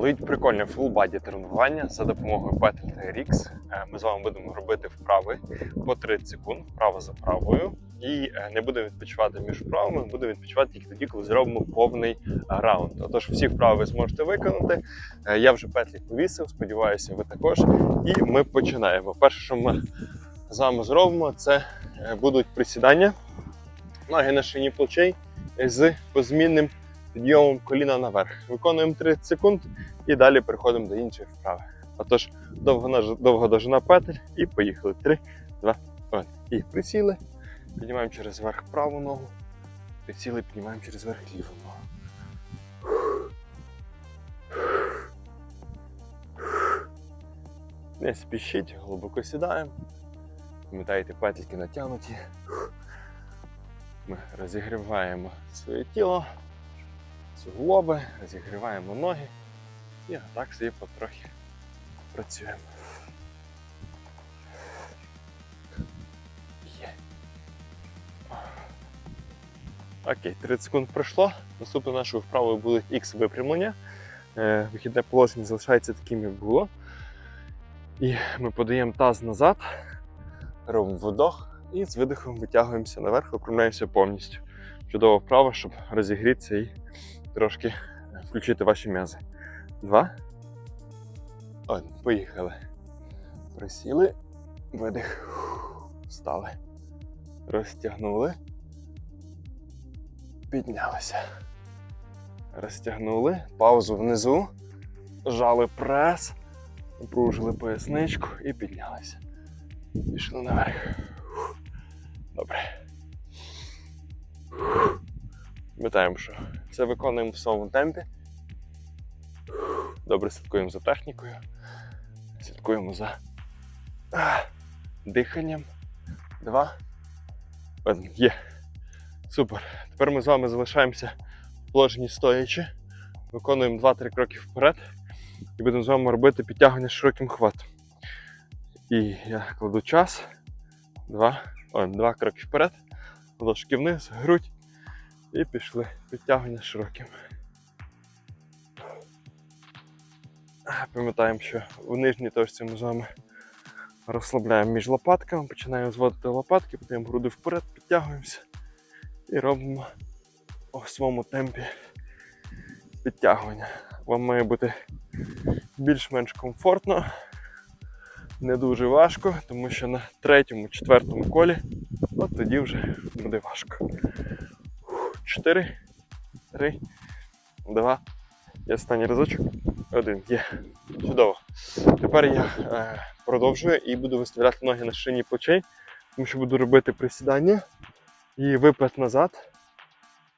Ловіть прикольне фулбаді тренування за допомогою Battle TRX. Е, Ми з вами будемо робити вправи по 30 секунд, вправо за правою. І е, не будемо відпочивати між вправами, будемо відпочивати тільки тоді, коли зробимо повний раунд. Отож, всі вправи ви зможете виконати. Е, Я вже петлі повісив, сподіваюся, ви також. І ми починаємо. Перше, що ми з вами зробимо, це е, будуть присідання, ноги на шині плечей з позмінним підйомом коліна наверх. Виконуємо 30 секунд і далі переходимо до іншої вправи. Отож, довго, довго дожина петель і поїхали. 3, 2, 1. І присіли. Піднімаємо через верх праву ногу. Присіли, піднімаємо через верх ліву ногу. Не спішіть, глибоко сідаємо. Пам'ятаєте, петельки натягнуті. Ми розігріваємо своє тіло, суглоби, розігріваємо ноги і так собі потрохи працюємо. Окей, 30 секунд пройшло. Наступною нашою вправою буде X випрямлення. Е, Вихідне положення залишається таким, як було. І ми подаємо таз назад, робимо вдох і з видихом витягуємося наверх, випрямляємося повністю. Чудова вправа, щоб розігрітися і трошки включити ваші м'язи. Два. Один. Поїхали. Присіли. Видих. Встали. Розтягнули. Піднялися. Розтягнули. Паузу внизу. Жали прес. Напружили поясничку і піднялися. Пішли наверх. Добре. Пам'ятаємо, що це виконуємо в своєму темпі. Добре слідкуємо за технікою. Слідкуємо за диханням. Два. Один. Є. Супер. Тепер ми з вами залишаємося в положенні стоячи. Виконуємо 2-3 кроки вперед і будемо з вами робити підтягування широким хватом. І я кладу час. Два. О, два кроки вперед. Ложки вниз, грудь. І пішли. Підтягування широким. Пам'ятаємо, що в нижній точці ми з вами розслабляємо між лопатками, починаємо зводити лопатки, потім груди вперед, підтягуємося і робимо у своєму темпі підтягування. Вам має бути більш-менш комфортно, не дуже важко, тому що на третьому, четвертому колі от тоді вже буде важко. Чотири, три, два. І останній разочок. Один. Є. Чудово. Тепер я е, продовжую і буду виставляти ноги на шині плечей, тому що буду робити присідання і випад назад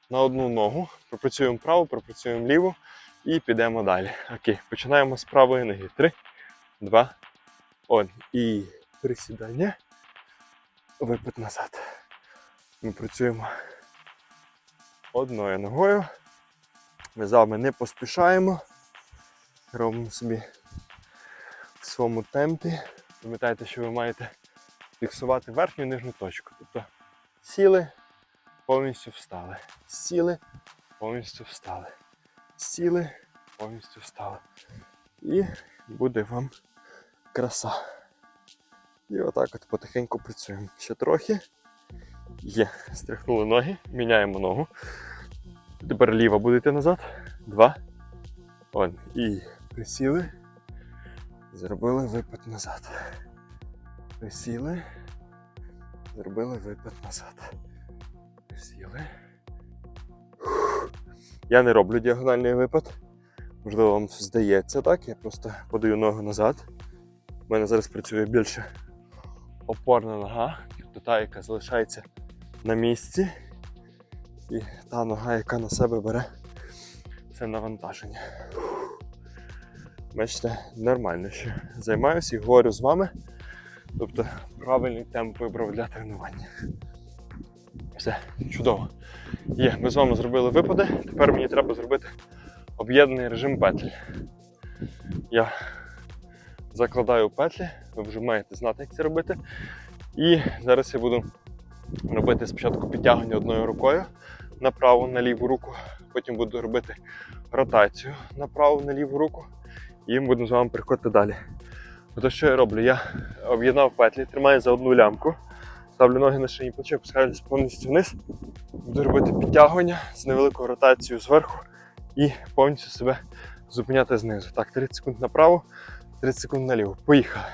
на одну ногу. Пропрацюємо праву, пропрацюємо ліву і підемо далі. Окей, починаємо з правої ноги. Три, два, один. І присідання. Випад назад. Ми працюємо одною ногою. Ми з вами не поспішаємо. Робимо собі в своєму темпі. Пам'ятайте, що ви маєте фіксувати верхню і нижню точку. Тобто сіли, повністю встали. Сіли, повністю встали. Сіли, повністю встали. І буде вам краса. І отак от потихеньку працюємо. Ще трохи. Є. Стряхнули ноги, міняємо ногу. Тепер ліва будете назад. Два. Один. І присіли. Зробили випад назад. Присіли. Зробили випад назад. Присіли. Я не роблю діагональний випад. Можливо, вам здається так. Я просто подаю ногу назад. У мене зараз працює більше опорна нога, тобто та, яка залишається на місці. І та нога, яка на себе бере це навантаження. Бачите, нормально ще займаюся і говорю з вами. Тобто правильний темп вибрав для тренування. Все, чудово. Є, ми з вами зробили випади. Тепер мені треба зробити об'єднаний режим петлі. Я закладаю петлі, ви вже маєте знати, як це робити. І зараз я буду робити спочатку підтягування одною рукою на праву, на ліву руку. Потім буду робити ротацію на праву на ліву руку. І ми будемо з вами переходити далі. Ото що я роблю? Я об'єднав петлі, тримаю за одну лямку, ставлю ноги на шиї плече, опускаюсь повністю вниз. Буду робити підтягування з невеликою ротацією зверху і повністю себе зупиняти знизу. Так, 30 секунд направо, 30 секунд наліво. Поїхали.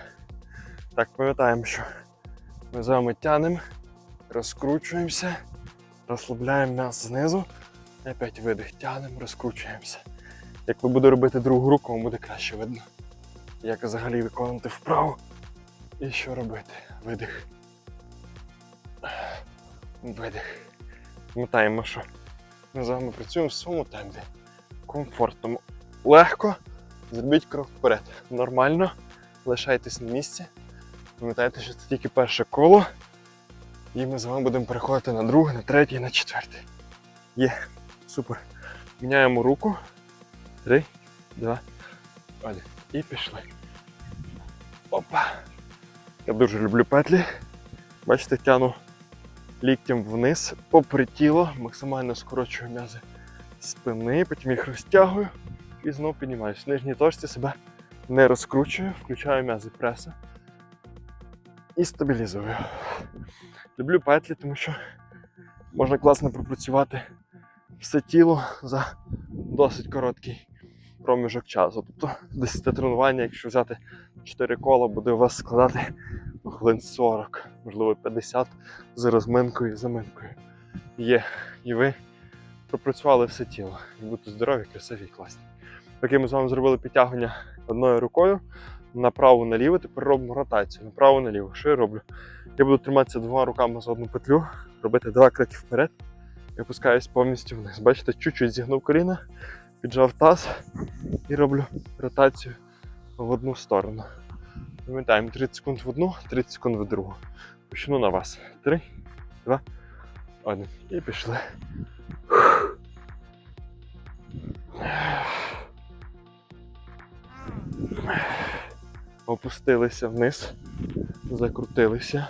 Так, пам'ятаємо, що ми з вами тянемо, розкручуємося, розслабляємо м'яз знизу. І опять видих, тянемо, розкручуємося. Як ви будете робити другу руку, вам буде краще видно. Як взагалі виконувати вправу. І що робити? Видих. Видих. Пам'ятаємо, що ми з вами працюємо в своєму темпі. Комфортному. Легко. Зробіть крок вперед. Нормально. Лишайтесь на місці. Пам'ятайте, що це тільки перше коло. І ми з вами будемо переходити на друге, на третє, на четверте. Є. Супер. Міняємо руку. Три, два, один. І пішли. Опа. Я дуже люблю петлі. Бачите, тяну ліктем вниз, попри тіло, максимально скорочую м'язи спини, потім їх розтягую і знову піднімаюсь. В нижній точці себе не розкручую, включаю м'язи преса і стабілізую. Люблю петлі, тому що можна класно пропрацювати все тіло за досить короткий проміжок часу. Тобто 10 тренування, якщо взяти 4 кола, буде у вас складати хвилин 40, можливо 50 з розминкою і заминкою. Є. І ви пропрацювали все тіло. І будете здорові, красиві і класні. Поки ми з вами зробили підтягування одною рукою направо наліво, тепер робимо ротацію направо наліво. Що я роблю? Я буду триматися двома руками за одну петлю, робити два кроки вперед і опускаюсь повністю вниз. Бачите, чуть-чуть зігнув коліна, піджав таз і роблю ротацію в одну сторону. Пам'ятаємо, 30 секунд в одну, 30 секунд в другу. Почну на вас. Три, два, один. І пішли. Опустилися вниз, закрутилися.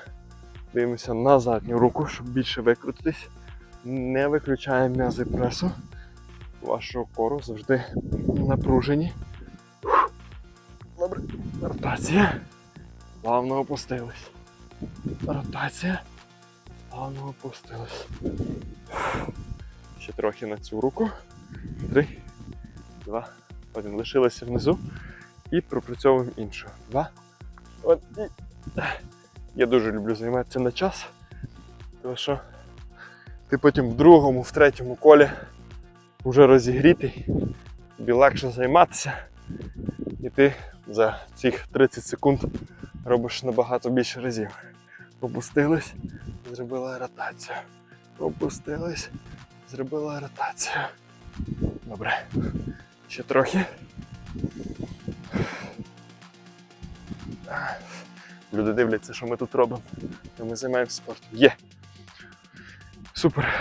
Дивимося на задню руку, щоб більше викрутитись. Не виключаємо м'язи пресу. Вашого кору завжди напружені. Добре. Ротація. Плавно опустились. Ротація. Плавно опустились. Ще трохи на цю руку. Три, два, один. Лишилися внизу. І пропрацьовуємо іншу. Два. От і. Я дуже люблю займатися на час. Тому що ти потім в другому, в третьому колі вже розігрітий, тобі легше займатися. І ти за цих 30 секунд робиш набагато більше разів. Опустились, зробила ротацію. Опустились, зробила ротацію. Добре. Ще трохи. Люди дивляться, що ми тут робимо. Ми займаємося спортом. Є. Супер.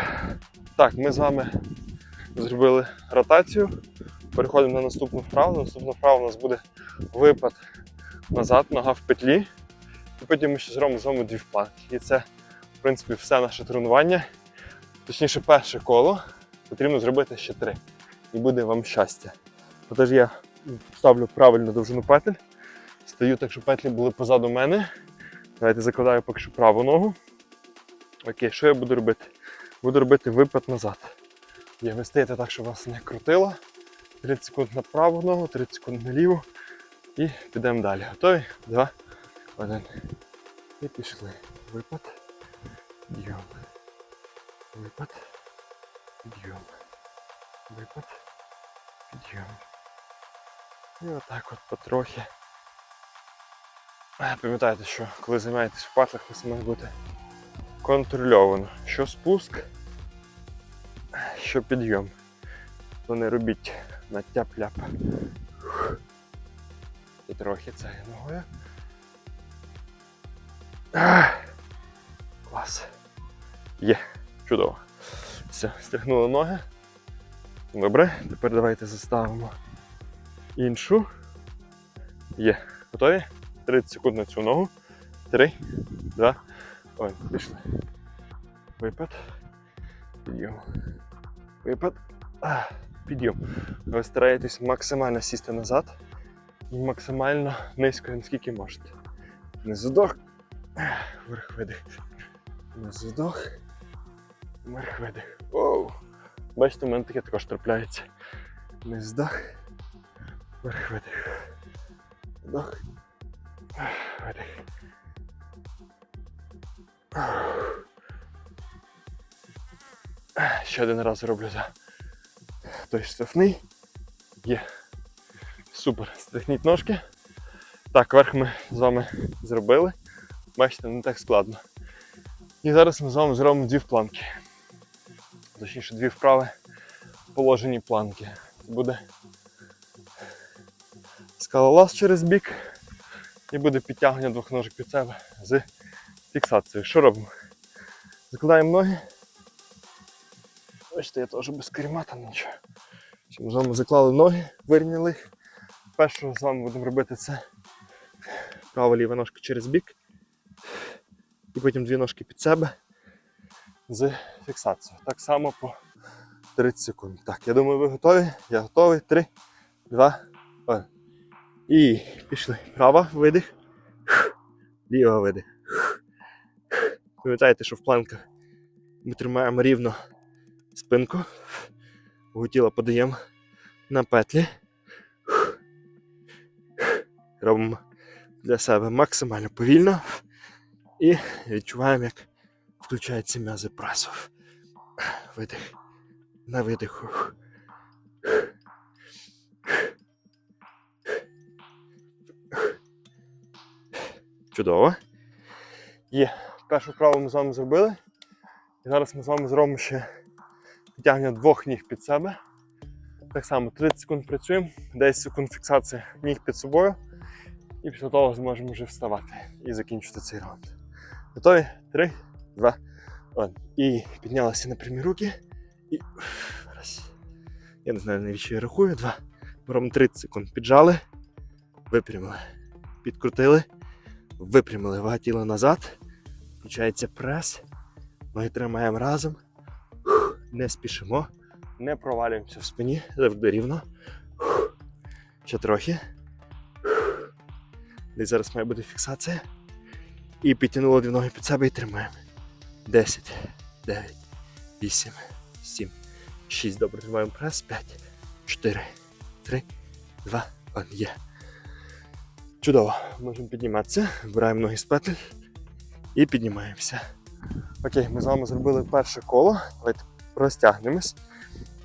Так, ми з вами зробили ротацію. Переходимо на наступну вправу. Наступна вправа у нас буде випад назад, нога в петлі. І потім ми ще зробимо з вами дві впланки. І це, в принципі, все наше тренування. Точніше, перше коло потрібно зробити ще три. І буде вам щастя. Отож я ставлю правильну довжину петель. Стою так, щоб петлі були позаду мене. Давайте закладаю поки що праву ногу. Окей, що я буду робити? Буду робити випад назад. Є, ви стаєте так, щоб вас не крутило. 30 секунд на праву ногу, 30 секунд на ліву. І підемо далі. Готові? Два, один. І пішли. Випад. Підйом. Випад. Підйом. Випад. Підйом. І отак от потрохи. Пам'ятайте, що коли займаєтесь в патлах, це має бути контрольовано. Що спуск, що підйом. То не робіть на тяп-ляп. І трохи цією ногою. Клас. Є, чудово. Все, стягнули ноги. Добре, тепер давайте заставимо іншу. Є. Готові? 30 секунд на цю ногу. Три, два, один. Пішли. Випад. Підйом. Випад. Підйом. Ви стараєтесь максимально сісти назад і максимально низько, наскільки можете. Вниз вдох, вверх видих. Вниз вдох, вверх видих. Оу. Бачите, у мене таке також трапляється. Вниз вдох, вверх видих. Вдох, видих. Ще один раз роблю за той штрафний. Є. Супер. Стряхніть ножки. Так, верх ми з вами зробили. Бачите, не так складно. І зараз ми з вами зробимо дві впланки. Точніше, дві вправи положені планки. Це буде скалолаз через бік і буде підтягування двох ножок під себе з фіксацією. Що робимо? Закладаємо ноги. Бачите, я теж без кермата нічого. Що Ми з вами заклали ноги, вирівняли їх. Перше, що з вами будемо робити, це права ліва ножка через бік. І потім дві ножки під себе з фіксацією. Так само по 30 секунд. Так, я думаю, ви готові. Я готовий. Три, два, один. І пішли. Права видих. Ліва видих. Пам'ятаєте, що в планках ми тримаємо рівно спинку. Тіла подаємо на петлі. Робимо для себе максимально повільно і відчуваємо, як включаються м'язи пресу. Видих. На видиху. Чудово. Є. Першу вправу ми з вами зробили. І зараз ми з вами зробимо ще підтягнення двох ніг під себе. Так само 30 секунд працюємо, 10 секунд фіксація ніг під собою. І після того зможемо вже вставати і закінчити цей раунд. Готові? 3, 2, 1. І піднялися на прямі руки. І раз. Я не знаю, навіщо я рахую. Два. Робимо 30 секунд. Піджали, випрямили. Підкрутили, випрямили вага тіла назад. Включається прес. Ноги тримаємо разом. Не спішимо. Не провалюємося в спині. Завжди рівно. Ще трохи. Десь зараз має бути фіксація. І підтягнули дві ноги під себе і тримаємо. 10, 9, 8, 7, 6. Добре, тримаємо прес. 5, 4, 3, 2, 1. Є. Чудово. Можемо підніматися. Вбираємо ноги з петель і піднімаємося. Окей, ми з вами зробили перше коло. Давайте розтягнемось.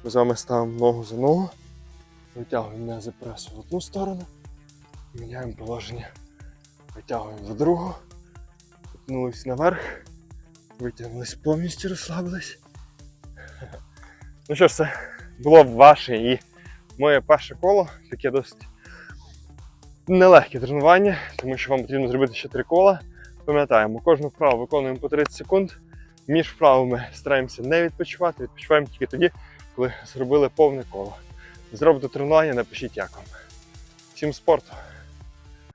Ми з вами ставимо ногу за ногу. Витягуємо м'язи пресу в одну сторону. Міняємо положення. Витягуємо за другу. Потянулись наверх. Витягнулись повністю, розслабились. Ну що ж, це було ваше і моє перше коло. Таке досить нелегке тренування, тому що вам потрібно зробити ще три кола. Пам'ятаємо, кожну вправу виконуємо по 30 секунд. Між вправами стараємося не відпочивати, відпочиваємо тільки тоді, коли зробили повне коло. Зробите тренування, напишіть як вам. Всім спорту!